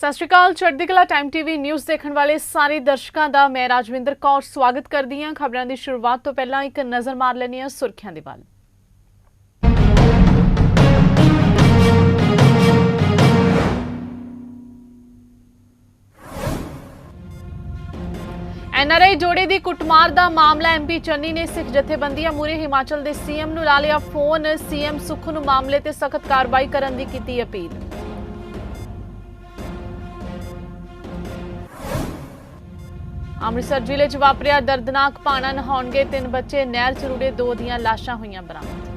ਸਤਿ ਸ਼੍ਰੀ ਅਕਾਲ, ਚੜ੍ਹਦੀ ਕਲਾ ਟਾਈਮ ਟੀਵੀ ਨਿਊਜ਼ ਦੇਖਣ ਵਾਲੇ ਸਾਰੇ ਦਰਸ਼ਕਾਂ ਦਾ ਮੈਂ ਰਾਜਵਿੰਦਰ ਕੌਰ ਸਵਾਗਤ ਕਰਦੀ ਹਾਂ। ਖਬਰਾਂ ਦੀ ਸ਼ੁਰੂਆਤ ਤੋਂ ਪਹਿਲਾਂ ਇੱਕ ਨਜ਼ਰ ਮਾਰ ਲੈਣੀ ਹੈ ਸੁਰਖੀਆਂ ਦੇ ਵੱਲ। ਐਨਆਰਆਈ ਜੋੜੇ ਦੀ ਕੁੱਟਮਾਰ ਦਾ ਮਾਮਲਾ ਐਮਪੀ ਚੰਨੀ ਨੇ ਸਿੱਖ ਜਥੇਬੰਦੀਆਂ ਮੂਰੇ ਹਿਮਾਚਲ ਦੇ ਸੀਐਮ ਨੂੰ ਲਾ ਲਿਆ ਫੋਨ। ਸੀਐਮ ਸੁੱਖ ਨੂੰ ਮਾਮਲੇ ਤੇ ਸਖਤ ਕਾਰਵਾਈ ਕਰਨ ਦੀ ਕੀਤੀ ਅਪੀਲ। ਅੰਮ੍ਰਿਤਸਰ ਜ਼ਿਲ੍ਹੇ 'ਚ ਵਾਪਰਿਆ ਦਰਦਨਾਕ ਭਾਣਾ ਨਹਾਉਣਗੇ ਤਿੰਨ ਬੱਚੇ, ਨਹਿਰ 'ਚ ਰੁੜੇ ਦੋ ਦੀਆਂ ਲਾਸ਼ਾਂ ਹੋਈਆਂ ਬਰਾਮਦ।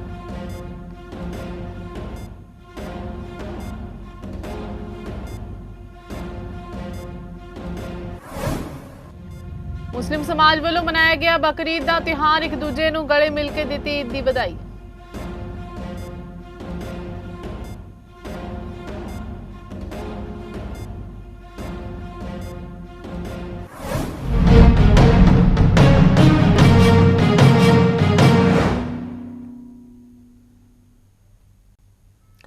ਮੁਸਲਿਮ ਸਮਾਜ ਵੱਲੋਂ ਮਨਾਇਆ ਗਿਆ ਬਕਰੀਦ ਦਾ ਤਿਹਾਰ ਇੱਕ ਦੂਜੇ ਨੂੰ ਗਲੇ ਮਿਲ ਕੇ ਦਿੱਤੀ ਈਦ ਦੀ ਵਧਾਈ।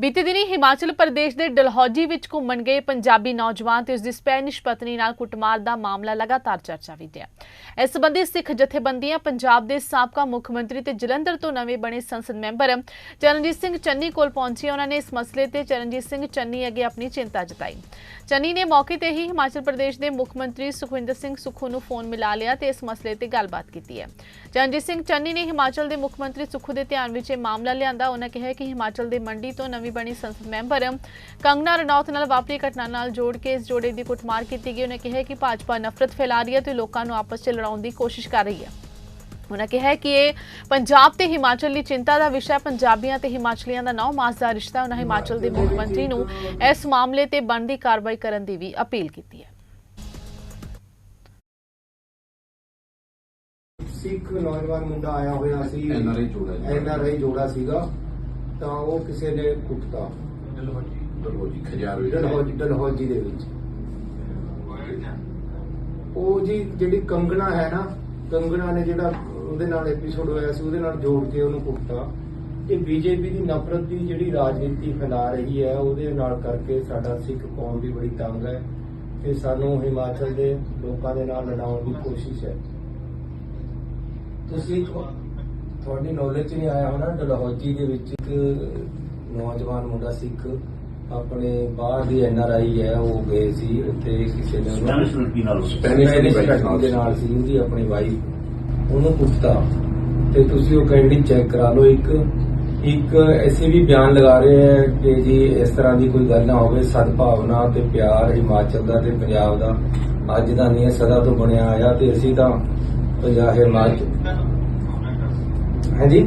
ਬੀਤੇ ਦਿਨੀ ਹਿਮਾਚਲ ਪ੍ਰਦੇਸ਼ ਦੇ ਡਲਹੌਜੀ ਵਿੱਚ ਘੁੰਮਣ ਗਏ ਪੰਜਾਬੀ ਨੌਜਵਾਨ ਤੇ ਉਸ ਦੀ ਸਪੈਨਿਸ਼ ਪਤਨੀ ਨਾਲ ਕੁੱਟਮਾਰ ਦਾ ਮਾਮਲਾ ਲਗਾਤਾਰ ਚਰਚਾ ਵਿੱਚ ਹੈ ਇਸ ਸੰਬੰਧੀ ਸਿੱਖ ਜਥੇਬੰਦੀਆਂ, ਪੰਜਾਬ ਦੇ ਸਾਬਕਾ ਮੁੱਖ ਮੰਤਰੀ ਤੇ ਜਲੰਧਰ ਤੋਂ ਨਵੇਂ ਬਣੇ ਸੰਸਦ ਮੈਂਬਰ ਚਰਨਜੀਤ ਸਿੰਘ ਚੰਨੀ ਕੋਲ ਪਹੁੰਚੇ। ਉਹਨਾਂ ਨੇ ਇਸ ਮਸਲੇ ਤੇ ਚਰਨਜੀਤ ਸਿੰਘ ਚੰਨੀ ਅੱਗੇ ਆਪਣੀ ਚਿੰਤਾ ਜਤਾਈ। ਚੰਨੀ ਨੇ ਮੌਕੇ ਤੇ ਹੀ ਹਿਮਾਚਲ ਪ੍ਰਦੇਸ਼ ਦੇ ਮੁੱਖ ਮੰਤਰੀ ਸੁਖਵਿੰਦਰ ਸਿੰਘ ਸੁੱਖੂ ਨੂੰ ਫੋਨ ਮਿਲਾ ਲਿਆ ਤੇ ਇਸ ਮਸਲੇ ਤੇ ਗੱਲਬਾਤ ਕੀਤੀ ਹੈ। ਚਰਨਜੀਤ ਸਿੰਘ ਚੰਨੀ ਨੇ ਹਿਮਾਚਲ ਦੇ ਮੁੱਖ ਮੰਤਰੀ ਸੁੱਖੂ ਦੇ ਧਿਆਨ ਵਿੱਚ ਇਹ ਮਾਮਲਾ ਲਿਆਂਦਾ। ਉਹਨਾਂ ਕਿਹਾ ਕਿ ਹਿਮਾਚਲ ਦੇ ਮੰਡੀ ਤੋਂ ਨਵੀਂ ਬਣੀ ਸੰਸਦ ਮੈਂਬਰ। ਕੰਗਨਾ ਰਣੌਤ ਨਾਲ ਵਾਪਰੀ ਘਟਨਾ ਨਾਲ ਜੋੜ ਕੇ ਇਸ ਜੋੜੇ ਦੀ ਕੁੱਟਮਾਰ ਕੀਤੀ ਗਈ। ਉਹਨੇ ਕਿਹਾ ਕਿ ਭਾਜਪਾ ਨਫ਼ਰਤ ਫੈਲਾ ਰਹੀ ਹੈ ਤੇ ਲੋਕਾਂ ਨੂੰ ਆਪਸ 'ਚ ਲੜਾਉਣ ਦੀ ਕੋਸ਼ਿਸ਼ ਕਰ ਰਹੀ ਹੈ। ਉਹਨਾਂ ਕਿਹਾ ਕਿ ਇਹ ਪੰਜਾਬ ਤੇ ਹਿਮਾਚਲ ਲਈ ਚਿੰਤਾ ਦਾ ਵਿਸ਼ਾ ਹੈ। ਪੰਜਾਬੀਆਂ ਤੇ ਹਿਮਾਚਲੀਆਂ ਦਾ ਨੌ ਮਾਸ ਦਾ ਰਿਸ਼ਤਾ ਹੈ। ਉਹਨਾਂ ਹਿਮਾਚਲ ਦੇ ਮੁੱਖ ਮੰਤਰੀ ਨੂੰ ਇਸ ਮਾਮਲੇ ਤੇ ਬਣਦੀ ਕਾਰਵਾਈ ਕਰਨ ਦੀ ਵੀ ਅਪੀਲ ਕੀਤੀ ਹੈ। ਸਿੱਖ ਨੌਜਵਾਨ ਮੁੰਡਾ ਆਇਆ ਹੋਇਆ ਸੀ। ਜੋੜਾ। NRI ਜੋੜਾ ਸੀਗਾ। ਤਾਂ ਉਹ ਕਿਸੇ ਨੇ ਕੁੱਟਤਾ। ਦਲਹੌਜੀ ਖਜਾਰ ਵਿੱਚ ਡਲਹੌਜੀ ਡਲਹੌਜੀ ਦੇ ਵਿੱਚ। ਉਹ ਜੀ ਜਿਹੜੀ ਕੰਗਣਾ ਹੈ ਨਾ ਕੰਗਣਾ ਨੇ ਜਿਹੜਾ ਉਹਦੇ ਨਾਲ ਐਪੀਸੋਡ ਹੋਇਆ ਸੀ ਉਹਦੇ ਨਾਲ ਜੋੜ ਕੇ ਉਹਨੂੰ ਕੁੱਟਤਾ। ਇਹ ਬੀਜੇਪੀ ਦੀ ਨਫ਼ਰਤ ਦੀ ਜਿਹੜੀ ਰਾਜਨੀਤੀ ਫੈਲਾ ਰਹੀ ਹੈ ਉਹਦੇ ਨਾਲ ਕਰਕੇ ਸਾਡਾ ਸਿੱਖ ਕੌਮ ਵੀ ਬੜੀ ਤੰਗ ਹੈ ਤੇ ਸਾਨੂੰ ਹਿਮਾਚਲ ਦੇ ਲੋਕਾਂ ਦੇ ਨਾਲ ਲੜਾਉਣ ਦੀ ਕੋਸ਼ਿਸ਼ ਹੈ। ਤੁਸੀਂ ਤੁਹਾਡੀ ਨੌਲੇਜ ਨਹੀਂ ਆਇਆ ਹੋਣਾ ਡਲਹੌਜੀ ਦੇ ਵਿੱਚ ਇੱਕ ਨੌਜਵਾਨ ਮੁੰਡਾ ਸਿੱਖ ਆਪਣੇ ਬਾਹਰ ਦੀ ਐਨਆਰਆਈ ਹੈ ਉਹ ਗਏ ਸੀ ਉੱਥੇ ਕਿਸੇ ਨੇ ਉਹਨੂੰ- ਸਪੈਨਿਸ਼ ਲੜਕੀ ਨਾਲ ਸਪੈਨਿਸ਼ ਲੜਕੀ ਦੇ ਨਾਲ ਸੀ ਉਹਦੀ ਆਪਣੀ ਵਾਈਫ ਉਹਨੂੰ ਪੁੱਛਤਾ ਤੇ ਤੁਸੀਂ ਉਹ ਕੈਂਡੀ ਚੈੱਕ ਕਰਾ ਲਓ ਇੱਕ ਇੱਕ ਐਸੇ ਵੀ ਬਿਆਨ ਲਗਾ ਰਹੇ ਹੈ ਕਿ ਜੀ ਇਸ ਤਰ੍ਹਾਂ ਦੀ ਕੋਈ ਗੱਲ ਨਾ ਹੋਵੇ ਸਦਭਾਵਨਾ ਤੇ ਪਿਆਰ ਹਿਮਾਚਲ ਦਾ ਤੇ ਪੰਜਾਬ ਦਾ ਅੱਜ ਦਾ ਨਹੀਂ ਸਦਾ ਤੋਂ ਬਣਿਆ ਆਇਆ ਤੇ ਅਸੀਂ ਤਾਂ ਪੰਜਾਬ ਹਿਮਾਚਲ ਹਾਂਜੀ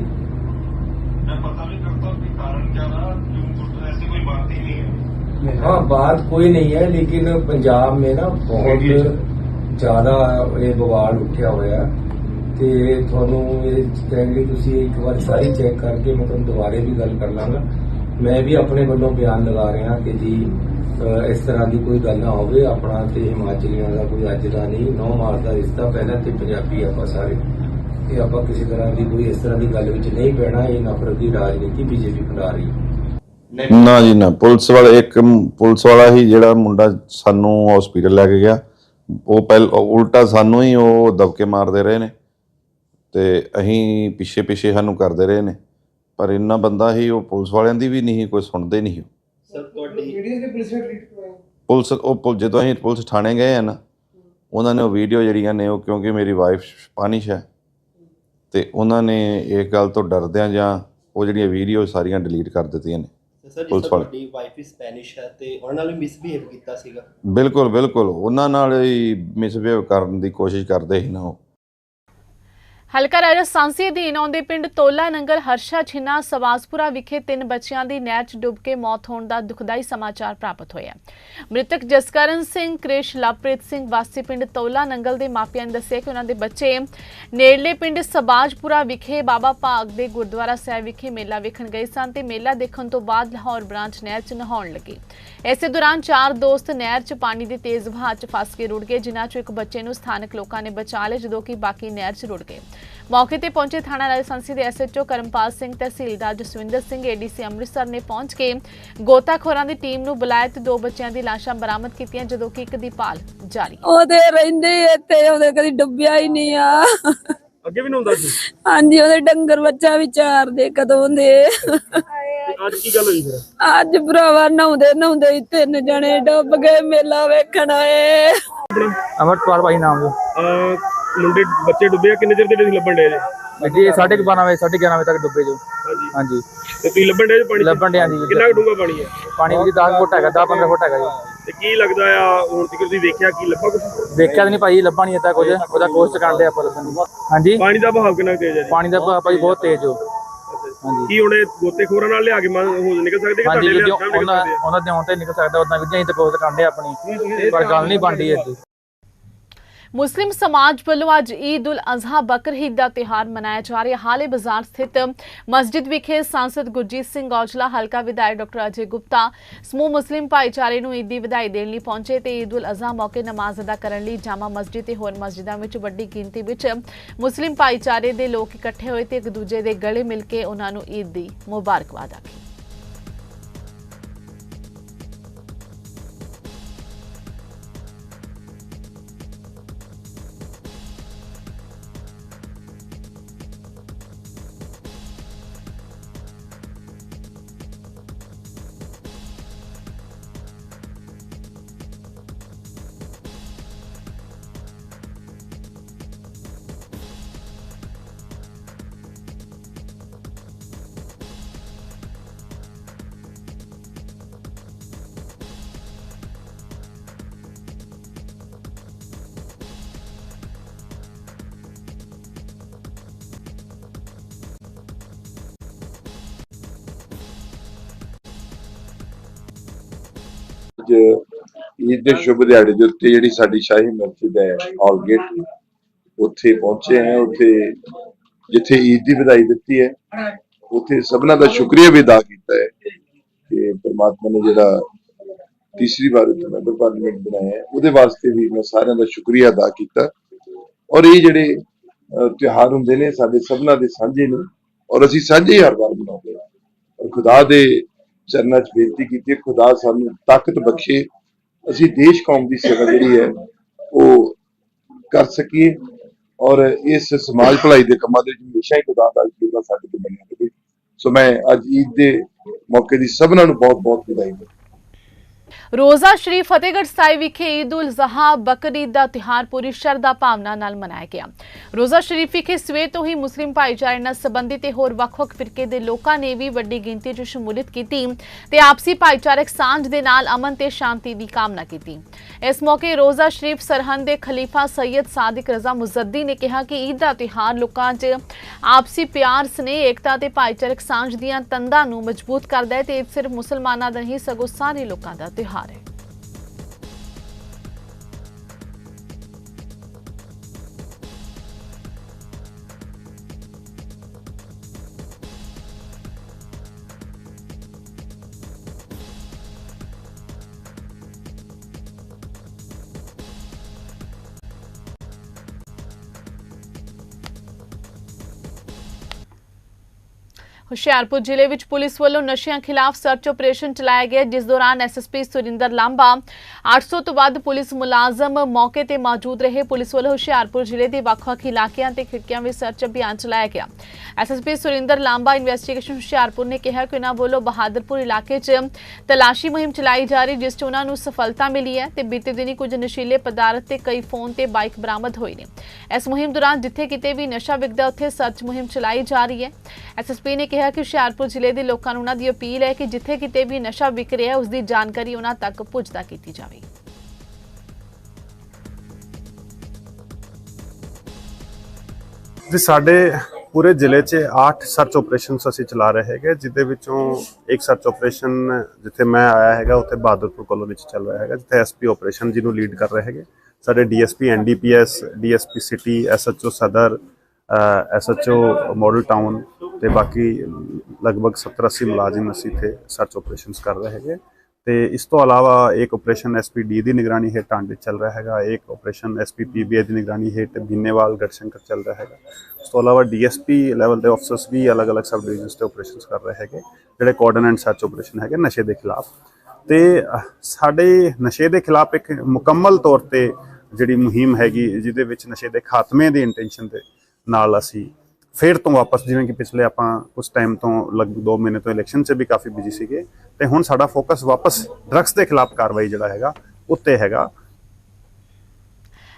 मैं पता नहीं करता कि कारण क्या रहा क्यों कुछ ऐसी कोई बात ही नहीं है हाँ बात कोई नहीं है लेकिन पंजाब में ना बहुत ਜ਼ਿਆਦਾ ਇਹ ਬਵਾਲ ਉੱਠਿਆ ਹੋਇਆ ਹੈ ਤੇ ਤੁਹਾਨੂੰ ਇਹ ਕਹਿੰਦੇ ਤੁਸੀਂ ਇੱਕ ਵਾਰ ਸਾਰੀ ਚੈੱਕ ਕਰਕੇ ਮੈਂ ਤੁਹਾਨੂੰ ਦੁਬਾਰੇ ਵੀ ਗੱਲ ਕਰ ਲਾਂਗਾ ਮੈਂ ਵੀ ਆਪਣੇ ਵੱਲੋਂ ਬਿਆਨ ਲਗਾ ਰਿਹਾ ਕਿ ਜੀ ਅਹ, ਇਸ ਤਰ੍ਹਾਂ ਦੀ ਕੋਈ ਗੱਲ ਨਾ ਹੋਵੇ ਆਪਣਾ ਤੇ ਹਿਮਾਚਲੀਆਂ ਦਾ ਕੋਈ ਅੱਜ ਦਾ ਨਹੀਂ ਨੌ ਮਾਸ ਦਾ ਰਿਸ਼ਤਾ ਪਹਿਲਾਂ ਤੇ ਪੰਜਾਬੀ ਆਪਾਂ ਸਾਰੇ ਇਹ ਆਪਾਂ ਕਿਸੇ ਤਰ੍ਹਾਂ ਦੀ ਕੋਈ ਇਸ ਤਰ੍ਹਾਂ ਦੀ ਗੱਲ ਵਿੱਚ ਨਹੀਂ ਪੈਣਾ ਇਹ ਨਫ਼ਰਤ ਦੀ ਰਾਜਨੀਤੀ ਬੀਜੇਪੀ ਫੈਲਾ ਰਹੀ ਹੈ। ਨਾ ਜੀ ਨਾ ਪੁਲਿਸ ਵਾਲਾ ਇੱਕ ਪੁਲਿਸ ਵਾਲਾ ਹੀ ਜਿਹੜਾ ਮੁੰਡਾ ਸਾਨੂੰ ਹਸਪੀਟਲ ਲੈ ਕੇ ਗਿਆ ਉਹ ਪਹਿਲ ਉਹ ਉਲਟਾ ਸਾਨੂੰ ਹੀ ਉਹ ਦਬਕੇ ਮਾਰਦੇ ਰਹੇ ਨੇ ਤੇ ਅਸੀਂ ਪਿੱਛੇ ਪਿੱਛੇ ਸਾਨੂੰ ਕਰਦੇ ਰਹੇ ਨੇ। ਪਰ ਇੰਨਾ ਬੰਦਾ ਹੀ ਉਹ ਪੁਲਿਸ ਵਾਲਿਆਂ ਦੀ ਵੀ ਨਹੀਂ ਕੋਈ ਸੁਣਦੇ ਨਹੀਂ ਉਹ। ਸਰ ਤੁਹਾਡੀ ਪੁਲਿਸ ਉਹ ਪੁਲ- ਜਦੋਂ ਅਸੀਂ ਪੁਲਿਸ ਥਾਣੇ ਗਏ ਆ ਨਾ ਉਹਨਾਂ ਨੇ ਉਹ ਵੀਡੀਓ ਜਿਹੜੀਆਂ ਨੇ ਉਹ ਕਿਉਂਕਿ ਮੇਰੀ ਵਾਈਫ ਸਪੈਨਿਸ਼ ਹੈ। ਤੇ ਉਹਨਾਂ ਨੇ ਇਹ ਗੱਲ ਤੋਂ ਡਰਦਿਆਂ ਜਾਂ ਉਹ ਜਿਹੜੀਆਂ ਵੀਡੀਓ ਸਾਰੀਆਂ ਡਿਲੀਟ ਕਰ ਦਿੱਤੀਆਂ ਨੇ। ਸਰ ਵਾਲੇ। ਤੁਹਾਡੀ ਵਾਈਫ ਹੀ ਸਪੈਨਿਸ਼ ਹੈ ਤੇ ਉਹਨਾਂ ਨਾਲ ਵੀ ਮਿਸਬੀਹੇਵ ਕੀਤਾ ਸੀਗਾ? ਬਿਲਕੁਲ ਬਿਲਕੁਲ। ਉਹਨਾਂ ਨਾਲ ਹੀ ਮਿਸਬਿਹੇਵ ਕਰਨ ਦੀ ਕੋਸ਼ਿਸ਼ ਕਰਦੇ ਸੀ ਨਾ ਉਹ। ਹਲਕਾ ਰਾਜਾ ਸਾਂਸੀ ਅਧੀਨ ਆਉਂਦੇ ਪਿੰਡ ਤੋਲਾ ਨੰਗਲ ਹਰਸ਼ਾ ਛਿੰਨਾ ਸਵਾਸਪੁਰਾ ਵਿਖੇ ਤਿੰਨ ਬੱਚਿਆਂ ਦੀ ਨਹਿਰ 'ਚ ਡੁੱਬ ਕੇ ਮੌਤ ਹੋਣ ਦਾ ਦੁਖਦਾਈ ਸਮਾਚਾਰ ਪ੍ਰਾਪਤ ਹੋਇਆ ਮ੍ਰਿਤਕ ਜਸਕਰਨ ਸਿੰਘ, ਕ੍ਰਿਸ਼ ਲਵਪ੍ਰੀਤ ਸਿੰਘ ਵਾਸੀ ਪਿੰਡ ਤੋਲਾ ਨੰਗਲ ਦੇ ਮਾਪਿਆਂ ਨੇ ਦੱਸਿਆ ਕਿ ਉਹਨਾਂ ਦੇ ਬੱਚੇ ਨੇੜਲੇ ਪਿੰਡ ਸਬਾਜਪੁਰਾ ਵਿਖੇ ਬਾਬਾ ਭਾਗ ਦੇ ਗੁਰਦੁਆਰਾ ਸਾਹਿਬ ਵਿਖੇ ਮੇਲਾ ਵੇਖਣ ਗਏ ਸਨ ਤੇ ਮੇਲਾ ਦੇਖਣ ਤੋਂ ਬਾਅਦ ਲਾਹੌਰ ਬ੍ਰਾਂਚ ਨਹਿਰ 'ਚ ਨਹਾਉਣ ਲੱਗੇ। ਇਸੇ ਦੌਰਾਨ ਚਾਰ ਦੋਸਤ ਨਹਿਰ 'ਚ ਪਾਣੀ ਦੇ ਤੇਜ਼ ਵਹਾਅ 'ਚ ਫਸ ਕੇ ਰੁੜ ਗਏ, ਜਿਨ੍ਹਾਂ 'ਚੋਂ ਇੱਕ ਬੱਚੇ ਨੂੰ ਸਥਾਨਕ ਲੋਕਾਂ ਨੇ ਬਚਾ ਲਿਆ, ਜਦੋਂ ਕਿ ਬਾਕੀ ਨਹਿਰ 'ਚ ਰੁੜ ਗਏ। ਮੌਕੇ ਤੇ ਪਹੁੰਚੇ ਥਾਣਾ ਲਾਇਸੈਂਸੀ ਦੇ ਐਸਐਚਓ ਕਰਮਪਾਲ ਸਿੰਘ ਤਹਿਸੀਲਦਾਰ ਜਸਵਿੰਦਰ ਸਿੰਘ ਏਡੀਸੀ ਅੰਮ੍ਰਿਤਸਰ ਨੇ ਪਹੁੰਚ ਕੇ ਗੋਤਾਖੋਰਾਂ ਦੀ ਟੀਮ ਨੂੰ ਬੁਲਾਇਆ ਤੇ ਦੋ ਬੱਚਿਆਂ ਦੀ ਲਾਸ਼ਾਂ ਬਰਾਮਦ ਕੀਤੀਆਂ ਜਦੋਂ ਕਿ ਇੱਕ ਦੀ ਭਾਲ ਜਾਰੀ। ਉਹਦੇ ਰਹਿੰਦੇ ਇੱਥੇ ਉਹਦੇ ਕਦੀ ਡੁੱਬਿਆ ਹੀ ਨਹੀਂ ਆ। ਅੱਗੇ ਵੀ ਨਹੀਂ ਹੁੰਦਾ ਸੀ? ਹਾਂਜੀ ਉਹਦੇ ਡੰਗਰ ਬੱਚਾ ਵਿਚਾਰਦੇ ਕਦੋਂ ਦੇ। ਅੱਜ ਕੀ ਗੱਲ ਹੋਈ ਫਿਰ? ਅੱਜ ਭਰਾਵਾ ਨਹਾਉਂਦੇ ਨਹਾਉਂਦੇ ਤਿੰਨ ਜਣੇ ਡੁੱਬ ਗਏ ਮੇਲਾ ਵੇਖਣ ਆਏ। ਅਮਰਪਾਲ ਭਾਈ ਨਾਮ ਜੋ ਅਹ ਮੁੰਡੇ ਬੱਚੇ ਡੁੱਬੇ ਆ ਕਿੰਨੇ ਚਿਰ ਦੇ ਤੁਸੀਂ ਲੱਭਣ ਡੇ ਜੇ? ਜੀ 12:30 ਵਜੇ 11:30 ਵਜੇ ਤੱਕ ਡੁੱਬੇ ਜੋ। ਹਾਂਜੀ। ਹਾਂਜੀ। ਤੇ ਤੁਸੀਂ ਲੱਭਣ ਡੇ ਪਾਣੀ 'ਚ? ਲੱਭਣ ਡਿਆ ਜੀ। ਕਿੰਨਾ ਕੁ ਡੂੰਘਾ ਪਾਣੀ ਹੈ? ਪਾਣੀ ਵਿੱਚ 10 ਫੁੱਟ ਹੈਗਾ 10 15 ਫੁੱਟ ਹੈਗਾ ਜੀ। ਤੇ ਕੀ ਲੱਗਦਾ ਆ ਹੁਣ ਤੱਕ ਤੁਸੀਂ ਵੇਖਿਆ ਕੀ ਲੱਭਾ ਕੁਝ ਦੇਖਿਆ ਤਾਂ ਨਹੀਂ ਭਾਈ ਲੱਭਾ ਨਹੀਂ ਇੱਦਾਂ ਕੁਝ। ਉਹਦਾ ਕੋਸ਼ਿਸ਼ ਕਰਦੇ ਆਪਾਂ ਲੱਭਣ ਦੀ ਹਾਂਜੀ। ਪਾਣੀ ਦਾ ਬਹਾਵ ਕਿੰਨਾ ਕੁ ਤੇਜ਼ ਹੈ ਜੀ? ਪਾਣੀ ਦਾ ਭਾਅ ਭਾਈ ਬਹੁਤ ਤੇਜ਼ ਜੋ। ਹਾਂਜੀ ਕੀ ਹੁਣ ਇਹ ਗੋਤੇਖੋਰਾਂ ਨਾਲ ਲਿਆ ਕੇ ਮਨ ਹੋ ਨਿਕਲ ਸਕਦੇ ਕਿ ਹਾਂਜੀ ਤੁਹਾਡੇ ਵੀਰ ਜੀ ਲਿਆ ਉਹਨਾਂ? ਉਹਨਾਂ ਦੇ ਤੇ ਨਿਕਲ ਸਕਦਾ ਉਦਾਂ ਵੀ ਜੀ ਅਸੀਂ ਤਾਂ ਕੋਸ਼ਿਸ਼ ਕਰਦੇ ਆਪਣੀ ਪਰ ਗੱਲ ਨਹੀਂ ਬਣਦੀ ਇੱਥੇ ਮੁਸਲਿਮ ਸਮਾਜ ਵੱਲੋਂ ਅੱਜ ਈਦ ਉਲ ਅਜ਼ਹਾ ਬਕਰ ਈਦ ਦਾ ਤਿਉਹਾਰ ਮਨਾਇਆ ਜਾ ਰਿਹਾ। ਹਾਲੇ ਬਾਜ਼ਾਰ ਸਥਿਤ ਮਸਜਿਦ ਵਿਖੇ ਸੰਸਦ ਗੁਰਜੀਤ ਸਿੰਘ ਔਜਲਾ, ਹਲਕਾ ਵਿਧਾਇਕ ਡਾਕਟਰ ਅਜੇ ਗੁਪਤਾ, ਸਮੂਹ ਮੁਸਲਿਮ ਭਾਈਚਾਰੇ ਨੂੰ ਈਦ ਦੀ ਵਧਾਈ ਦੇਣ ਲਈ ਪਹੁੰਚੇ ਤੇ ਈਦ ਉਲ ਅਜ਼ਹਾ ਮੌਕੇ ਨਮਾਜ਼ ਅਦਾ ਕਰਨ ਲਈ ਜਾਮਾ ਮਸਜਿਦ ਤੇ ਹੋਰ ਮਸਜਿਦਾਂ ਵਿੱਚ ਵੱਡੀ ਗਿਣਤੀ ਵਿੱਚ ਮੁਸਲਿਮ ਭਾਈਚਾਰੇ ਦੇ ਲੋਕ ਇਕੱਠੇ ਹੋਏ ਤੇ ਇੱਕ ਦੂਜੇ ਦੇ ਗਲੇ ਮਿਲ ਕੇ ਉਹਨਾਂ ਨੂੰ ਈਦ ਦੀ ਮੁਬਾਰਕਬਾਦ ਆਖੀ। ਅੱਜ ਈਦ ਦੇ ਸ਼ੁਭ ਦਿਹਾੜੇ ਦੇ ਉੱਤੇ ਜਿਹੜੀ ਸਾਡੀ ਸ਼ਾਹੀ ਮਸਜਿਦ ਹੈ ਆਲਗੇਟ ਉੱਥੇ ਪਹੁੰਚੇ ਹਾਂ। ਉੱਥੇ ਜਿੱਥੇ ਈਦ ਦੀ ਵਧਾਈ ਦਿੱਤੀ ਹੈ, ਉੱਥੇ ਸਭਨਾਂ ਦਾ ਸ਼ੁਕਰੀਆ ਵੀ ਅਦਾ ਕੀਤਾ ਹੈ ਕਿ ਪ੍ਰਮਾਤਮਾ ਨੇ ਜਿਹੜਾ ਤੀਸਰੀ ਵਾਰ ਉੱਥੇ ਮੈਂਬਰ ਪਾਰਲੀਮੈਂਟ ਬਣਾਇਆ ਉਹਦੇ ਵਾਸਤੇ ਵੀ ਮੈਂ ਸਾਰਿਆਂ ਦਾ ਸ਼ੁਕਰੀਆ ਅਦਾ ਕੀਤਾ। ਔਰ ਇਹ ਜਿਹੜੇ ਤਿਉਹਾਰ ਹੁੰਦੇ ਨੇ, ਸਾਡੇ ਸਭਨਾਂ ਦੇ ਸਾਂਝੇ ਨੇ, ਔਰ ਅਸੀਂ ਸਾਂਝੇ ਹੀ ਹਰ ਵਾਰ ਮਨਾਉਂਦੇ ਹਾਂ। ਔਰ ਖੁਦਾ ਦੇ ਚਰਨਾਂ 'ਚ ਬੇਨਤੀ ਕੀਤੀ ਖੁਦਾ ਸਾਨੂੰ ਤਾਕਤ ਬਖਸ਼ੇ। ਅਸੀਂ ਦੇਸ਼ ਕੌਮ ਦੀ ਸੇਵਾ ਜਿਹੜੀ ਹੈ, ਉਹ ਕਰ ਸਕੀਏ ਔਰ ਇਸ ਸਮਾਜ ਭਲਾਈ ਦੇ ਕੰਮਾਂ ਦੇ ਵਿੱਚ ਹਮੇਸ਼ਾ ਹੀ ਖੁਦਾ ਦਾ ਜੀਵਾ ਸਾਡੇ ਤੇ ਬਣਿਆ ਰਹੇ ਸੋ ਮੈਂ ਅੱਜ ਈਦ ਦੇ ਮੌਕੇ ਦੀ ਸਭਨਾਂ ਨੂੰ ਬਹੁਤ ਬਹੁਤ ਵਧਾਈ ਦਿੰਦਾ ਰੋਜ਼ਾ ਸ਼੍ਰੀ ਫਤਿਹਗੜ੍ਹ ਸਾਹਿਬ ਵਿਖੇ ਈਦ ਉਲ ਜ਼ਹਾ, ਬਕਰ ਈਦ ਦਾ ਤਿਉਹਾਰ ਪੂਰੀ ਸ਼ਰਧਾ ਭਾਵਨਾ ਨਾਲ ਮਨਾਇਆ ਗਿਆ। ਰੋਜ਼ਾ ਸ਼ਰੀਫ ਵਿਖੇ ਸਵੇਰ ਤੋਂ ਹੀ ਮੁਸਲਿਮ ਭਾਈਚਾਰੇ ਨਾਲ ਸੰਬੰਧਿਤ ਤੇ ਹੋਰ ਵੱਖ-ਵੱਖ ਫਿਰਕੇ ਦੇ ਲੋਕਾਂ ਨੇ ਵੀ ਵੱਡੀ ਗਿਣਤੀ 'ਚ ਸ਼ਮੂਲੀਅਤ ਕੀਤੀ ਤੇ ਆਪਸੀ ਭਾਈਚਾਰਕ ਸਾਂਝ ਦੇ ਨਾਲ ਅਮਨ ਤੇ ਸ਼ਾਂਤੀ ਦੀ ਕਾਮਨਾ ਕੀਤੀ। ਇਸ ਮੌਕੇ ਰੋਜ਼ਾ ਸ਼ਰੀਫ ਸਰਹੰਦ ਦੇ ਖਲੀਫਾ ਸੈਯਦ ਸਾਦਿਕ ਰਜ਼ਾ ਮੁਜ਼ੱਦੀ ਨੇ ਕਿਹਾ ਕਿ ਈਦ ਦਾ ਤਿਉਹਾਰ ਲੋਕਾਂ 'ਚ ਆਪਸੀ ਪਿਆਰ, ਸਨੇਹ, ਏਕਤਾ ਤੇ ਭਾਈਚਾਰਕ ਸਾਂਝ ਦੀਆਂ ਤੰਦਾਂ ਨੂੰ ਮਜ਼ਬੂਤ ਕਰਦਾ ਹੈ ਤੇ ਇਹ ਸਿਰਫ ਮੁਸਲਮਾਨਾਂ ਦਾ ਨਹੀਂ, ਸਗੋਂ ਸਾਰੇ ਲੋਕਾਂ ਦਾ ਤਿਉਹਾਰ ਹੈ। ਹੁਸ਼ਿਆਰਪੁਰ ਜ਼ਿਲ੍ਹੇ ਵਿੱਚ ਪੁਲਿਸ ਵੱਲੋਂ ਨਸ਼ਿਆਂ ਖਿਲਾਫ ਸਰਚ ਆਪਰੇਸ਼ਨ ਚਲਾਇਆ ਗਿਆ, ਜਿਸ ਦੌਰਾਨ ਐਸਐਸਪੀ ਸੁਰਿੰਦਰ ਲਾਂਬਾ 800 ਤੋਂ ਵੱਧ ਪੁਲਿਸ ਮੁਲਾਜ਼ਮ ਮੌਕੇ ਤੇ ਮੌਜੂਦ ਰਹੇ। ਪੁਲਿਸ ਵੱਲੋਂ ਹੁਸ਼ਿਆਰਪੁਰ ਜ਼ਿਲ੍ਹੇ ਦੇ ਵੱਖ-ਵੱਖ ਇਲਾਕਿਆਂ ਤੇ ਖਿੜਕੀਆਂ ਵਿੱਚ ਸਰਚ ਅਭਿਆਨ ਚਲਾਇਆ ਗਿਆ। ਐਸਐਸਪੀ ਸੁਰਿੰਦਰ ਲਾਂਬਾ ਇਨਵੈਸਟੀਗੇਸ਼ਨ ਹੁਸ਼ਿਆਰਪੁਰ ਨੇ ਕਿਹਾ ਕਿ ਉਹਨਾਂ ਵੱਲੋਂ ਬਹਾਦਰਪੁਰ ਇਲਾਕੇ 'ਚ ਤਲਾਸ਼ੀ ਮੁਹਿੰਮ ਚਲਾਈ ਜਾ ਰਹੀ, ਜਿਸ 'ਚ ਉਹਨਾਂ ਨੂੰ ਸਫਲਤਾ ਮਿਲੀ ਹੈ ਤੇ ਬੀਤੇ ਦਿਨੀ ਕੁਝ ਨਸ਼ੀਲੇ ਪਦਾਰਥ ਤੇ ਕਈ ਫੋਨ ਤੇ ਬਾਈਕ ਬਰਾਮਦ ਹੋਏ ਨੇ। ਇਸ ਮੁਹਿੰਮ ਦੌਰਾਨ ਜਿੱਥੇ ਕਿਤੇ ਵੀ ਨਸ਼ਾ ਵਿਕਦਾ, ਉੱਥੇ ਸਰਚ ਮੁਹਿੰਮ ਚਲਾਈ ਜਾ ਰਹੀ ਹੈ। ਐਸਐਸਪੀ ਨੇ ਕਿਹਾ ਕਿ ਹੁਸ਼ਿਆਰਪੁਰ ਜ਼ਿਲ੍ਹੇ ਦੇ ਲੋਕਾਂ ਨੂੰ ਉਹਨਾਂ ਦੀ ਅਪੀਲ ਹੈ ਕਿ ਜਿੱਥੇ ਕਿਤੇ ਵੀ ਨਸ਼ਾ ਵਿਕ ਰਿਹਾ ਉਸ ਦੀ ਜਾਣਕਾਰੀ ਉਹਨਾਂ ਤੱਕ ਪੁੱਜਦਾ ਕੀਤੀ ਜਾਵੇ। ਜੀ, ਸਾਡੇ ਪੂਰੇ ਜ਼ਿਲ੍ਹੇ 'ਚ 8 ਸਰਚ ਆਪਰੇਸ਼ਨਸ ਅਸੀਂ ਚਲਾ ਰਹੇ ਹੈਗੇ ਜਿਦੇ ਵਿੱਚੋਂ ਇੱਕ ਸਰਚ ਆਪਰੇਸ਼ਨ ਜਿੱਥੇ ਮੈਂ ਆਇਆ ਹੈਗਾ, ਉੱਥੇ ਬਹਾਦਰਪੁਰ ਕਲੋਨੀ 'ਚ ਚੱਲ ਰਿਹਾ ਹੈਗਾ, ਜਿੱਥੇ ਐਸਪੀ ਆਪਰੇਸ਼ਨ ਜਿਹਨੂੰ ਲੀਡ ਕਰ ਰਹੇ ਹੈਗੇ। ਸਾਡੇ DSP, NDPS, DSP city, SHO ਸਦਰ ਐਸਐਚਓ ਮਾਡਲ ਟਾਊਨ ਤੇ ਬਾਕੀ ਲਗਭਗ 70 80 ਮੁਲਾਜ਼ਮ ਅਸੀਂ ਇੱਥੇ ਸਰਚ ਆਪਰੇਸ਼ਨਸ ਕਰ ਰਹੇ ਹੈਗੇ। ਤੇ ਇਸ ਤੋਂ ਇਲਾਵਾ ਇੱਕ ਆਪਰੇਸ਼ਨ ਐਸਪੀਡੀ ਦੀ ਨਿਗਰਾਨੀ ਹੇਠ ਟਾਂਡੇ ਚੱਲ ਰਿਹਾ ਹੈਗਾ। ਇੱਕ ਆਪਰੇਸ਼ਨ ਐਸਪੀਪੀਬੀ ਦੀ ਨਿਗਰਾਨੀ ਹੇਠ ਬਿੰਨੇਵਾਲ ਗੜਸ਼ੰਕਰ ਚੱਲ ਰਿਹਾ ਹੈਗਾ। ਇਸ ਤੋਂ ਇਲਾਵਾ ਡੀਐਸਪੀ ਲੈਵਲ ਦੇ ਅਫਸਰਸ ਵੀ ਅਲੱਗ-ਅਲੱਗ ਸਬ ਡਿਵੀਜ਼ਨਸ ਤੇ ਆਪਰੇਸ਼ਨਸ ਕਰ ਰਹੇ ਹੈਗੇ, ਜਿਹੜੇ ਕੋਆਰਡੀਨੇਟ ਐਂਡ ਸਰਚ ਆਪਰੇਸ਼ਨ ਹੈਗੇ ਨਸ਼ੇ ਦੇ ਖਿਲਾਫ। ਤੇ ਸਾਡੇ ਨਸ਼ੇ ਦੇ ਖਿਲਾਫ ਇੱਕ ਮੁਕੰਮਲ ਤੌਰ ਤੇ ਜਿਹੜੀ ਮੁਹਿੰਮ ਹੈਗੀ, ਜਿਹਦੇ ਵਿੱਚ ਨਸ਼ੇ ਦੇ ਖਾਤਮੇ ਦੀ ਇੰਟੈਂਸ਼ਨ ਦੇ ਨਾਲ ਅਸੀਂ ਫੇਰ ਤੋਂ ਵਾਪਸ, ਜਿਵੇਂ ਕਿ ਪਿਛਲੇ ਆਪਾਂ ਕੁਝ ਟਾਈਮ ਤੋਂ ਲਗਭਗ 2 ਮਹੀਨੇ ਤੋਂ ਇਲੈਕਸ਼ਨ 'ਚ ਵੀ ਕਾਫੀ ਬਿਜ਼ੀ ਸੀਗੇ, ਤੇ ਹੁਣ ਸਾਡਾ ਫੋਕਸ ਵਾਪਸ ਡਰੱਗਸ ਦੇ ਖਿਲਾਫ ਕਾਰਵਾਈ ਜਿਹੜਾ ਹੈਗਾ, ਉੱਤੇ ਹੈਗਾ।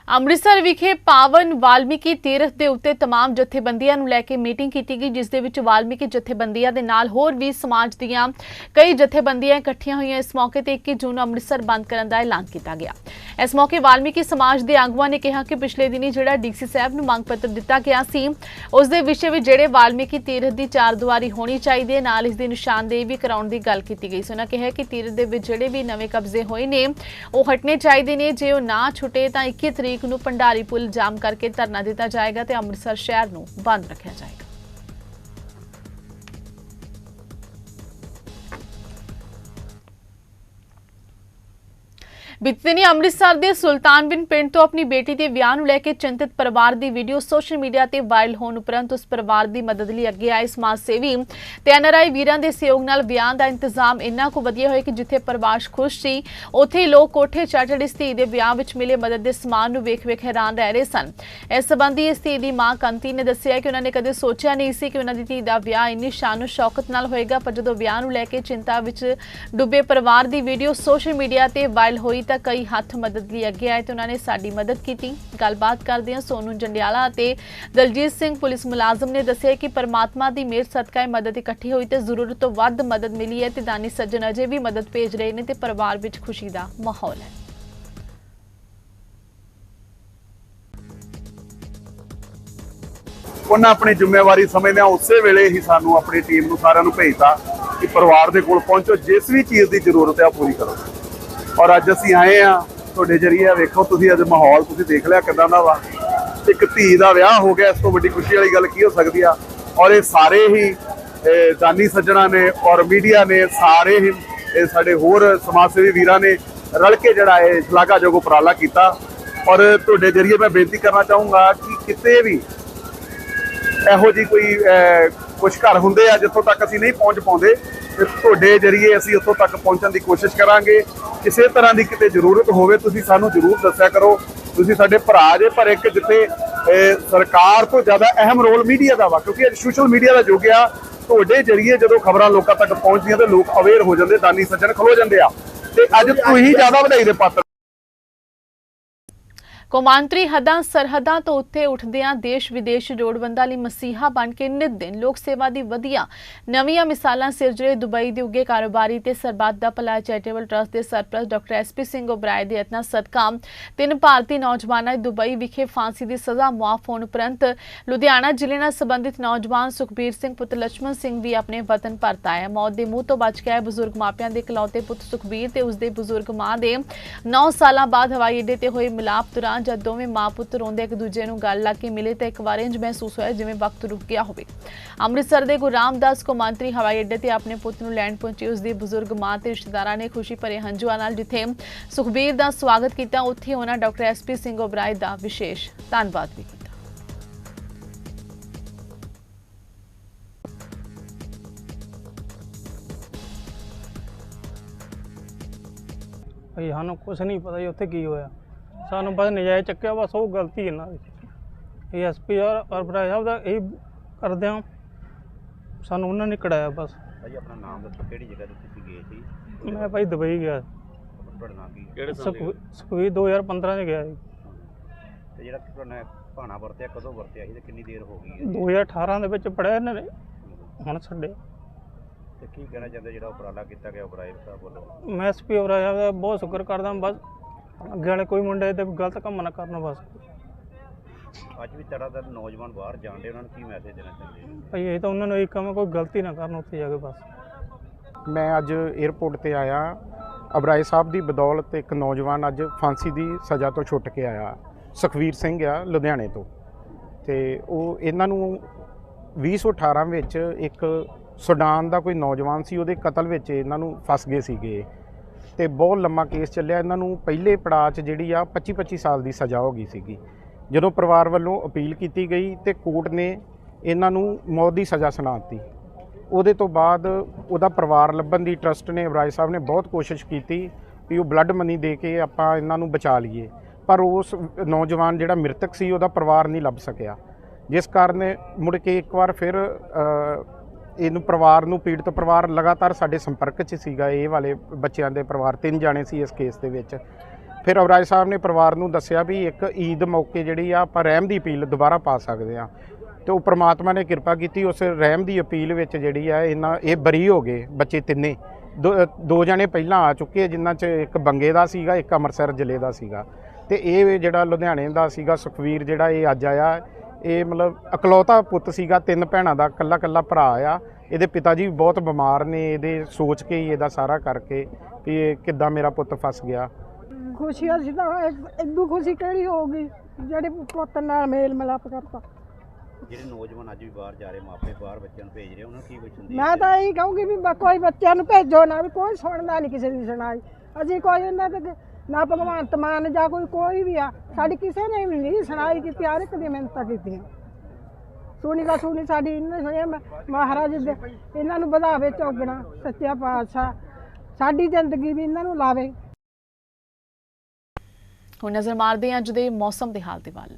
ਅੰਮ੍ਰਿਤਸਰ ਵਿਖੇ ਪਾਵਨ ਵਾਲਮੀਕੀ ਤੀਰਥ ਦੇ ਉੱਤੇ तमाम ਜਥੇਬੰਦੀਆਂ ਨੂੰ ਲੈ ਕੇ ਮੀਟਿੰਗ ਕੀਤੀ ਗਈ ਜਿਸ ਦੇ ਵਿੱਚ ਵਾਲਮੀਕੀ ਜਥੇਬੰਦੀਆਂ ਦੇ ਨਾਲ ਹੋਰ ਵੀ ਸਮਾਜ ਦੀਆਂ ਕਈ ਜਥੇਬੰਦੀਆਂ ਇਕੱਠੀਆਂ ਹੋਈਆਂ ਇਸ ਮੌਕੇ ਤੇ 21 ਜੂਨ ਨੂੰ ਅੰਮ੍ਰਿਤਸਰ ਬੰਦ ਕਰਨ ਦਾ ਐਲਾਨ ਕੀਤਾ ਗਿਆ ਇਸ ਮੌਕੇ ਵਾਲਮੀਕੀ ਸਮਾਜ ਦੇ ਆਗੂਆਂ ਨੇ ਕਿਹਾ ਕਿ ਪਿਛਲੇ ਦਿਨੀ ਜਿਹੜਾ ਡੀਸੀ ਸਾਹਿਬ ਨੂੰ ਮੰਗ ਪੱਤਰ ਦਿੱਤਾ ਗਿਆ ਸੀ ਉਸ ਦੇ ਵਿਸ਼ੇ ਵਿੱਚ ਜਿਹੜੇ ਵਾਲਮੀਕੀ ਤੀਰਥ ਦੀ ਚਾਰ ਦੀਵਾਰੀ ਹੋਣੀ ਚਾਹੀਦੀ ਹੈ ਨਾਲ ਇਸ ਦੀ ਨਿਸ਼ਾਨਦੇਹੀ ਵੀ ਕਰਾਉਣ ਦੀ ਗੱਲ ਕੀਤੀ ਗਈ ਸੀ ਉਹਨਾਂ ਕਿਹਾ ਕਿ ਤੀਰਥ ਦੇ ਵਿੱਚ ਜਿਹੜੇ ਵੀ ਨਵੇਂ ਕਬਜ਼ੇ ਹੋਏ ਨੇ ਉਹ ਹਟਨੇ ਚਾਹੀਦੇ ਨੇ ਜੇ ਉਹ ਨਾ ਛੁੱਟੇ ਤਾਂ 21 ਤਰੀਕ ਨੂੰ ਭੰਡਾਰੀ ਪੁਲ ਜਾਮ ਕਰਕੇ ਧਰਨਾ ਦਿੱਤਾ ਜਾਏਗਾ ਤੇ ਅੰਮ੍ਰਿਤਸਰ ਸ਼ਹਿਰ ਨੂੰ ਬੰਦ ਰੱਖਿਆ ਜਾਏਗਾ। ਬੀਤੇ ਦਿਨੀ ਅੰਮ੍ਰਿਤਸਰ ਦੇ ਸੁਲਤਾਨਬਿਨ ਪਿੰਡ ਤੋਂ ਆਪਣੀ ਬੇਟੀ ਦੇ ਵਿਆਹ ਨੂੰ ਲੈ ਕੇ ਚਿੰਤਤ ਪਰਿਵਾਰ ਦੀ ਵੀਡੀਓ ਸੋਸ਼ਲ ਮੀਡੀਆ ਤੇ ਵਾਇਰਲ ਹੋਣ ਉਪਰੰਤ ਉਸ ਪਰਿਵਾਰ ਦੀ ਮਦਦ ਲਈ ਅੱਗੇ ਆਏ ਸਮਾਜ ਸੇਵੀ ਤੇ ਐਨਆਰਆਈ ਵੀਰਾਂ ਦੇ ਸਹਿਯੋਗ ਨਾਲ ਵਿਆਹ ਦਾ ਇੰਤਜ਼ਾਮ ਇੰਨਾ ਕੁ ਵਧੀਆ ਹੋਇਆ ਕਿ ਜਿੱਥੇ ਪਰਿਵਾਰ ਖੁਸ਼ ਸੀ, ਉੱਥੇ ਹੀ ਲੋਕ ਕੋਠੇ ਚੜ੍ਹ ਇਸ ਧੀ ਦੇ ਵਿਆਹ ਵਿੱਚ ਮਿਲੇ ਮਦਦ ਦੇ ਸਮਾਨ ਨੂੰ ਵੇਖ-ਵੇਖ ਹੈਰਾਨ ਰਹਿ ਰਹੇ ਸਨ। ਇਸ ਸੰਬੰਧੀ ਇਸ ਧੀ ਦੀ ਮਾਂ ਕੰਤੀ ਨੇ ਦੱਸਿਆ ਕਿ ਉਹਨਾਂ ਨੇ ਕਦੇ ਸੋਚਿਆ ਨਹੀਂ ਸੀ ਕਿ ਉਹਨਾਂ ਦੀ ਧੀ ਦਾ ਵਿਆਹ ਇੰਨੀ ਸ਼ਾਨੋ ਸ਼ੌਕਤ ਨਾਲ ਹੋਏਗਾ, ਪਰ ਜਦੋਂ ਵਿਆਹ ਨੂੰ ਲੈ ਕੇ ਚਿੰਤਾ ਵਿੱਚ ਡੁੱਬੇ ਪਰਿਵਾਰ ਦੀ ਵੀਡੀਓ ਸੋਸ਼ਲ ਮੀਡੀਆ ਤੇ ਵਾਇਰਲ ਹੋਈ ਤਾਂ ਕਈ ਹੱਥ ਮਦਦ ਲਈ ਅੱਗੇ ਆਏ ਤੇ ਉਹਨਾਂ ਨੇ ਸਾਡੀ ਮਦਦ ਕੀਤੀ। ਗੱਲਬਾਤ ਕਰਦਿਆਂ ਸੋਨੂ ਜੰਡਿਆਲਾ ਅਤੇ ਦਲਜੀਤ ਸਿੰਘ ਪੁਲਿਸ ਮੁਲਾਜ਼ਮ ਨੇ ਦੱਸਿਆ ਕਿ ਪਰਮਾਤਮਾ ਦੀ ਮਿਹਰ, ਸਦਕਾ ਇਹ ਮਦਦ ਇਕੱਠੀ ਹੋਈ ਤੇ ਜ਼ਰੂਰਤ ਤੋਂ ਵੱਧ ਮਦਦ ਮਿਲੀ ਹੈ ਤੇ ਦਾਨੀ ਸੱਜਣ ਅਜੇ ਵੀ ਮਦਦ ਭੇਜ ਰਹੇ ਨੇ ਤੇ ਪਰਿਵਾਰ ਵਿੱਚ ਖੁਸ਼ੀ ਦਾ ਮਾਹੌਲ ਹੈ। ਉਹਨਾਂ ਆਪਣੀ ਜ਼ਿੰਮੇਵਾਰੀ ਸਮਝਦਿਆਂ ਉਸੇ ਵੇਲੇ ਹੀ ਸਾਨੂੰ ਆਪਣੀ ਟੀਮ ਨੂੰ ਸਾਰਿਆਂ ਨੂੰ ਭੇਜਤਾ ਕਿ ਪਰਿਵਾਰ ਦੇ ਕੋਲ ਪਹੁੰਚੋ, ਜਿਸ ਵੀ ਚੀਜ਼ ਦੀ ਜ਼ਰੂਰਤ ਹੈ ਉਹ ਪੂਰੀ ਕਰੋ। ਔਰ ਅੱਜ ਅਸੀਂ ਆਏ ਆ ਤੁਹਾਡੇ ਜਰੀਏ। ਵੇਖੋ ਤੁਸੀਂ ਅੱਜ ਮਾਹੌਲ, ਤੁਸੀਂ ਦੇਖ ਲਿਆ ਕਿਦਾਂ ਦਾ ਵਾ। ਇੱਕ ਧੀ ਦਾ ਵਿਆਹ ਹੋ ਗਿਆ, ਇਸ ਤੋਂ ਵੱਡੀ ਖੁਸ਼ੀ ਵਾਲੀ ਗੱਲ ਕੀ ਹੋ ਸਕਦੀ ਆ? ਔਰ ਇਹ ਸਾਰੇ ਹੀ ਦਾਨੀ ਸੱਜਣਾ ਨੇ ਔਰ ਮੀਡੀਆ ਨੇ ਸਾਰੇ ਹੀ, ਇਹ ਸਾਡੇ ਹੋਰ ਸਮਾਜ ਸੇਵੀ ਵੀਰਾਂ ਨੇ ਰਲ ਕੇ ਜਿਹੜਾ ਇਹ ਸ਼ਲਾਘਾਯੋਗ ਉਪਰਾਲਾ ਕੀਤਾ। ਔਰ ਤੁਹਾਡੇ ਜਰੀਏ ਮੈਂ ਬੇਨਤੀ ਕਰਨਾ ਚਾਹੂੰਗਾ ਕਿ ਕਿਤੇ ਵੀ ਇਹੋ ਜੀ ਕੋਈ ਕੁਝ ਘਰ ਹੁੰਦੇ ਆ ਜਿੱਥੋਂ ਤੱਕ ਅਸੀਂ ਨਹੀਂ ਪਹੁੰਚ ਪਾਉਂਦੇ ਤੁਹਾਡੇ ਜਰੀਏ ਅਸੀਂ ਉੱਥੋਂ ਤੱਕ ਪਹੁੰਚਣ ਦੀ ਕੋਸ਼ਿਸ਼ ਕਰਾਂਗੇ। ਕਿਸੇ ਤਰ੍ਹਾਂ ਦੀ ਕਿਤੇ ਜ਼ਰੂਰਤ ਹੋਵੇ, ਤੁਸੀਂ ਸਾਨੂੰ ਜ਼ਰੂਰ ਦੱਸਿਆ ਕਰੋ। ਤੁਸੀਂ ਸਾਡੇ ਭਰਾ ਜੇ, ਪਰ ਇੱਕ ਜਿੱਥੇ ਸਰਕਾਰ ਤੋਂ ਜ਼ਿਆਦਾ ਅਹਿਮ ਰੋਲ ਮੀਡੀਆ ਦਾ ਵਾ, ਕਿਉਂਕਿ ਅੱਜ ਸੋਸ਼ਲ ਮੀਡੀਆ ਦਾ ਯੁੱਗ ਆ। ਤੁਹਾਡੇ ਜਰੀਏ ਜਦੋਂ ਖਬਰਾਂ ਲੋਕਾਂ ਤੱਕ ਪਹੁੰਚਦੀਆਂ ਤੇ ਲੋਕ ਅਵੇਅਰ ਹੋ ਜਾਂਦੇ, ਦਾਨੀ ਸੱਜਣ ਖਲੋ ਜਾਂਦੇ ਆ। ਤੇ ਅੱਜ ਤੁਸੀਂ ਜ਼ਿਆਦਾ ਵਧਾਈ ਦੇ ਪਾਤਰ ਕੌਮਾਂਤਰੀ ਹੱਦਾਂ ਸਰਹੱਦਾਂ ਤੋਂ ਉੱਥੇ ਉੱਠਦਿਆਂ ਦੇਸ਼ ਵਿਦੇਸ਼ ਜੋੜਬੰਦਾਂ ਲਈ ਮਸੀਹਾ ਬਣ ਕੇ ਨਿਤ ਦਿਨ ਲੋਕ ਸੇਵਾ ਦੀ ਵਧੀਆ ਨਵੀਆਂ ਮਿਸਾਲਾਂ ਸਿਰਜ ਰਹੇ ਦੁਬਈ ਦੇ ਉੱਗੇ ਕਾਰੋਬਾਰੀ ਤੇ ਸਰਬੱਤ ਦਾ ਭਲਾ ਚੈਰੀਟੇਬਲ ਟਰਸਟ ਦੇ ਸਰਪ੍ਰਸਤ ਡਾਕਟਰ ਐਸਪੀ ਸਿੰਘ ਓਬਰਾਏ ਦੇ ਯਤਨਾਂ ਸਦਕਾ। ਤਿੰਨ ਭਾਰਤੀ ਨੌਜਵਾਨਾਂ ਨੇ ਦੁਬਈ ਵਿਖੇ ਫਾਂਸੀ ਦੀ ਸਜ਼ਾ ਮੁਆਫ ਹੋਣ ਉਪਰੰਤ ਲੁਧਿਆਣਾ ਜ਼ਿਲ੍ਹੇ ਨਾਲ ਸੰਬੰਧਿਤ ਨੌਜਵਾਨ ਸੁਖਬੀਰ ਸਿੰਘ, ਪੁੱਤ ਲਛਮਣ ਸਿੰਘ ਵੀ ਆਪਣੇ ਵਤਨ ਪਰਤ ਆਇਆ ਮੌਤ ਦੇ ਮੂੰਹ ਤੋਂ ਬਚ ਕੇ ਬਜ਼ੁਰਗ ਮਾਪਿਆਂ ਦੇ ਕਲੌਤੇ ਪੁੱਤ ਸੁਖਬੀਰ ਤੇ ਉਸਦੇ ਬਜ਼ੁਰਗ ਮਾਂ ਦੇ 9 ਸਾਲਾਂ ਬਾਅਦ ਹਵਾਈ ਅੱਡੇ ਤੇ ਹੋਏ ਮਿਲਾਪ ਦੌਰਾਨ ਜਦ ਦੋਵੇਂ ਮਾਂ ਪੁੱਤ ਰੋਂਦੇ ਇੱਕ ਦੂਜੇ ਨੂੰ ਗੱਲ ਲਾ ਕੇ ਮਿਲੇ ਤਾਂ ਇੱਕ ਵਾਰ ਇੰਜ ਮਹਿਸੂਸ ਹੋਇਆ ਜਿਵੇਂ ਵਕਤ ਰੁਕ ਗਿਆ ਹੋਵੇ। ਅੰਮ੍ਰਿਤਸਰ ਦੇ ਗੁਰੂ ਰਾਮਦਾਸ ਕੌਮਾਂਤਰੀ ਹਵਾਈ ਅੱਡੇ ਤੇ ਆਪਣੇ ਪੁੱਤ ਨੂੰ ਲੈਣ ਪਹੁੰਚੀ ਉਸਦੀ ਬਜ਼ੁਰਗ ਮਾਂ ਤੇ ਰਿਸ਼ਤੇਦਾਰਾਂ ਨੇ ਖੁਸ਼ੀ ਭਰੇ ਹੰਝੂਆਂ ਨਾਲ ਜਿੱਥੇ ਸੁਖਬੀਰ ਦਾ ਸਵਾਗਤ ਕੀਤਾ, ਉੱਥੇ ਉਹਨਾਂ ਡਾਕਟਰ ਐਸਪੀ ਸਿੰਘ ਓਬਰਾਏ ਦਾ ਵਿਸ਼ੇਸ਼ ਧੰਨਵਾਦ ਵੀ ਕੀਤਾ। ਭਈ ਸਾਨੂੰ ਕੁਝ ਨਹੀਂ ਪਤਾ ਜੀ ਉੱਥੇ ਕੀ ਹੋਇਆ। ਸਾਨੂੰ ਬਸ ਨਜਾਇਜ਼ ਚੱਕਿਆ ਬਸ ਉਹ ਗਲਤੀ ਇਹਨਾਂ ਦੀ। ਇਹ ਐਸਪੀ ਔਰ ਔਰ ਬਰਾਏ ਸਾਹਿਬ ਦਾ ਇਹ ਕਰਦੇ ਹਾਂ। ਸਾਨੂੰ ਉਹਨਾਂ ਨੇ ਕਢਾਇਆ ਬਸ। ਭਾਈ ਆਪਣਾ ਨਾਮ ਦੱਸੋ ਕਿਹੜੀ ਜਗ੍ਹਾ ਤੇ ਤੁਸੀਂ ਗਏ ਸੀ? ਮੈਂ ਭਾਈ ਦੁਬਈ ਗਿਆ। ਤੁਹਾਡਾ ਨਾਮ ਕੀ ਹੈ? ਕਿਹੜੇ ਸਾਲ ਸੁਖਵੀ- ਸੁਖਵੀਰ 2015 ਚ ਗਿਆ ਜੀ ਤੇ ਜਿਹੜਾ ਤੁਹਾਡਾ ਭਾਣਾ ਵਰਤਿਆ ਕਦੋਂ ਵਰਤਿਆ ਸੀ ਤੇ ਕਿੰਨੀ ਦੇਰ ਹੋ ਗਈ ਹੈ? 2018 ਦੇ ਵਿੱਚ ਪੜਿਆ ਇਹਨਾਂ ਨੇ। ਹੁਣ ਛੱਡਿਆ। ਤੇ ਕੀ ਕਹਿਣਾ ਚਾਹੁੰਦੇ ਜਿਹੜਾ ਉਪਰਾਲਾ ਕੀਤਾ ਗਿਆ ਉਪਰਾਇਬ ਸਾਹਿਬ ਵੱਲੋਂ? ਮੈਂ ਐਸਪੀ ਸਾਹਿਬ ਦਾ ਬਹੁਤ ਸ਼ੁਕਰ ਕਰਦਾ ਬਸ ਅੱਗੇ ਵਾਲੇ ਕੋਈ ਮੁੰਡੇ ਤੇ ਗਲਤ ਕੰਮ ਨਾ ਕਰਨ ਬਸ। ਅੱਜ ਵੀ ਤਰ੍ਹਾਂ ਦਾ ਨੌਜਵਾਨ ਬਾਹਰ ਜਾਂਦੇ ਉਹਨਾਂ ਨੂੰ ਕੀ ਮੈਸੇਜ ਦੇਣਾ ਚਾਹੁੰਦੇ? ਭਾਈ ਇਹ ਤਾਂ ਉਹਨਾਂ ਨੂੰ ਇਹ ਕੰਮ ਕੋਈ ਗਲਤੀ ਨਾ ਕਰਨ ਉੱਥੇ ਜਾ ਕੇ ਬਸ। ਮੈਂ ਅੱਜ 에ਅਰਪੋਰਟ ਤੇ ਆਇਆ। ਅਬਰਾਏ ਸਾਹਿਬ ਦੀ ਬਦੌਲਤ ਇੱਕ ਨੌਜਵਾਨ ਅੱਜ ਫਾਂਸੀ ਦੀ ਸਜ਼ਾ ਤੋਂ ਛੁੱਟ ਕੇ ਆਇਆ। ਸੁਖਵੀਰ ਸਿੰਘ ਆ ਲੁਧਿਆਣੇ ਤੋਂ। ਤੇ ਉਹ ਇਹਨਾਂ ਨੂੰ 2018 ਵਿੱਚ ਇੱਕ ਸੁਡਾਨ ਦਾ ਕੋਈ ਨੌਜਵਾਨ ਸੀ ਉਹਦੇ ਕਤਲ ਵਿੱਚ ਇਹਨਾਂ ਨੂੰ ਫਸ ਗਏ ਸੀਗੇ। ਤੇ ਬਹੁਤ ਲੰਮਾ ਕੇਸ ਚੱਲਿਆ। ਇਹਨਾਂ ਨੂੰ ਪਹਿਲੇ ਪੜਾਅ 'ਚ ਜਿਹੜੀ ਆ 25 25 ਸਾਲ ਦੀ ਸਜ਼ਾ ਹੋ ਗਈ ਸੀਗੀ। ਜਦੋਂ ਪਰਿਵਾਰ ਵੱਲੋਂ ਅਪੀਲ ਕੀਤੀ ਗਈ ਤੇ ਕੋਰਟ ਨੇ ਇਹਨਾਂ ਨੂੰ ਮੌਤ ਦੀ ਸਜ਼ਾ ਸੁਣਾ ਦਿੱਤੀ ਉਹਦੇ ਤੋਂ ਬਾਅਦ ਉਹਦਾ ਪਰਿਵਾਰ ਲੱਭਣ ਦੀ ਟਰਸਟ ਨੇ ਅਬਰਾਜ ਸਾਹਿਬ ਨੇ ਬਹੁਤ ਕੋਸ਼ਿਸ਼ ਕੀਤੀ ਵੀ ਉਹ ਬਲੱਡ ਮਨੀ ਦੇ ਕੇ ਆਪਾਂ ਇਹਨਾਂ ਨੂੰ ਬਚਾ ਲਈਏ। ਪਰ ਉਸ ਨੌਜਵਾਨ ਜਿਹੜਾ ਮ੍ਰਿਤਕ ਸੀ, ਉਹਦਾ ਪਰਿਵਾਰ ਨਹੀਂ ਲੱਭ ਸਕਿਆ। ਜਿਸ ਕਾਰਨ ਮੁੜ ਕੇ ਇੱਕ ਵਾਰ ਫਿਰ ਇਹਨੂੰ ਪਰਿਵਾਰ ਨੂੰ ਪੀੜਤ ਪਰਿਵਾਰ ਲਗਾਤਾਰ ਸਾਡੇ ਸੰਪਰਕ 'ਚ ਸੀਗਾ ਇਹ ਵਾਲੇ ਬੱਚਿਆਂ ਦੇ ਪਰਿਵਾਰ ਤਿੰਨ ਜਾਣੇ ਸੀ ਇਸ ਕੇਸ ਦੇ ਵਿੱਚ। ਫਿਰ ਅਬਰਾਜ ਸਾਹਿਬ ਨੇ ਪਰਿਵਾਰ ਨੂੰ ਦੱਸਿਆ ਵੀ ਇੱਕ ਈਦ ਮੌਕੇ ਜਿਹੜੀ ਆ ਆਪਾਂ ਰਹਿਮ ਦੀ ਅਪੀਲ ਦੁਬਾਰਾ ਪਾ ਸਕਦੇ ਆ ਤੇ ਉਹ ਪ੍ਰਮਾਤਮਾ ਨੇ ਕਿਰਪਾ ਕੀਤੀ ਉਸ ਰਹਿਮ ਦੀ ਅਪੀਲ ਵਿੱਚ ਜਿਹੜੀ ਆ ਇਹਨਾਂ ਇਹ ਬਰੀ ਹੋ ਗਏ ਬੱਚੇ ਤਿੰਨੇ। ਦੋ ਦੋ ਜਣੇ ਪਹਿਲਾਂ ਆ ਚੁੱਕੇ ਆ, ਜਿਨ੍ਹਾਂ 'ਚ ਇੱਕ ਬੰਗੇ ਦਾ ਸੀਗਾ ਇੱਕ ਅੰਮ੍ਰਿਤਸਰ ਜ਼ਿਲ੍ਹੇ ਦਾ ਸੀਗਾ। ਤੇ ਇਹ ਜਿਹੜਾ ਲੁਧਿਆਣੇ ਦਾ ਸੀਗਾ ਸੁਖਵੀਰ ਜਿਹੜਾ ਇਹ ਅੱਜ ਆਇਆ ਇਹ ਮਤਲਬ ਇਕਲੌਤਾ ਪੁੱਤ ਸੀਗਾ ਤਿੰਨ ਭੈਣਾਂ ਦਾ ਕੱਲਾ ਕੱਲਾ ਭਰਾ ਆ। ਇਹਦੇ ਪਿਤਾ ਜੀ ਬਹੁਤ ਬਿਮਾਰ ਨੇ ਇਹਦੇ ਸੋਚ ਕੇ ਹੀ ਇਹਦਾ ਸਾਰਾ ਕਰਕੇ ਵੀ ਇਹ ਕਿੱਦਾਂ ਮੇਰਾ ਪੁੱਤ ਫਸ ਗਿਆ। ਖੁਸ਼ੀ ਅਸੀਂ ਤਾਂ ਇਦੋਂ ਖੁਸ਼ੀ ਕਿਹੜੀ ਹੋਊਗੀ ਜਿਹੜੇ ਪੁੱਤ ਨਾਲ ਮੇਲ ਮਿਲਾਪ ਕਰਤਾ। ਜਿਹੜੇ ਨੌਜਵਾਨ ਅੱਜ ਵੀ ਬਾਹਰ ਜਾ ਰਹੇ ਮਾਪੇ ਬਾਹਰ ਬੱਚਿਆਂ ਨੂੰ ਭੇਜ ਰਹੇ ਉਹਨਾਂ ਨੂੰ ਕੀ ਕੁਝ ਹੁੰਦੀ ਮੈਂ ਤਾਂ ਇਹੀ ਕਹੂੰਗੀ ਵੀ ਬ- ਕੋਈ ਬੱਚਿਆਂ ਨੂੰ ਭੇਜੋ ਨਾ ਵੀ ਕੋਈ ਸੁਣਦਾ ਨਹੀਂ ਕਿਸੇ ਦੀ ਸੁਣਾਈ। ਅਸੀਂ ਕੋਈ ਇਹਨਾਂ ਤੇ ਨਾ ਭਗਵੰਤ ਮਾਨ ਜਾਂ ਕੋਈ ਕੋਈ ਵੀ ਆ, ਸਾਡੀ ਕਿਸੇ ਨੇ ਵੀ ਨਹੀਂ ਸੁਣਾਈ ਕੀਤੀ, ਹਰ ਇੱਕ ਦੀ ਮਿਹਨਤਾਂ ਕੀਤੀਆਂ। ਸੁਣੀ ਦਾ ਸੁਣੀ ਸਾਡੀ ਇਹਨਾਂ ਨੇ ਸੁਣਿਆ ਮ- ਮਹਾਰਾਜ ਦੇ ਇਹਨਾਂ ਨੂੰ ਵਧਾਵੇ ਚੌਗਣਾ, ਸੱਚਿਆ ਪਾਤਸ਼ਾਹ। ਸਾਡੀ ਜ਼ਿੰਦਗੀ ਵੀ ਇਹਨਾਂ ਨੂੰ ਲਾਵੇ। ਹੁਣ ਨਜ਼ਰ ਮਾਰਦੇ ਹਾਂ ਅੱਜ ਦੇ ਮੌਸਮ ਦੇ ਹਾਲ ਦੇ ਵੱਲ।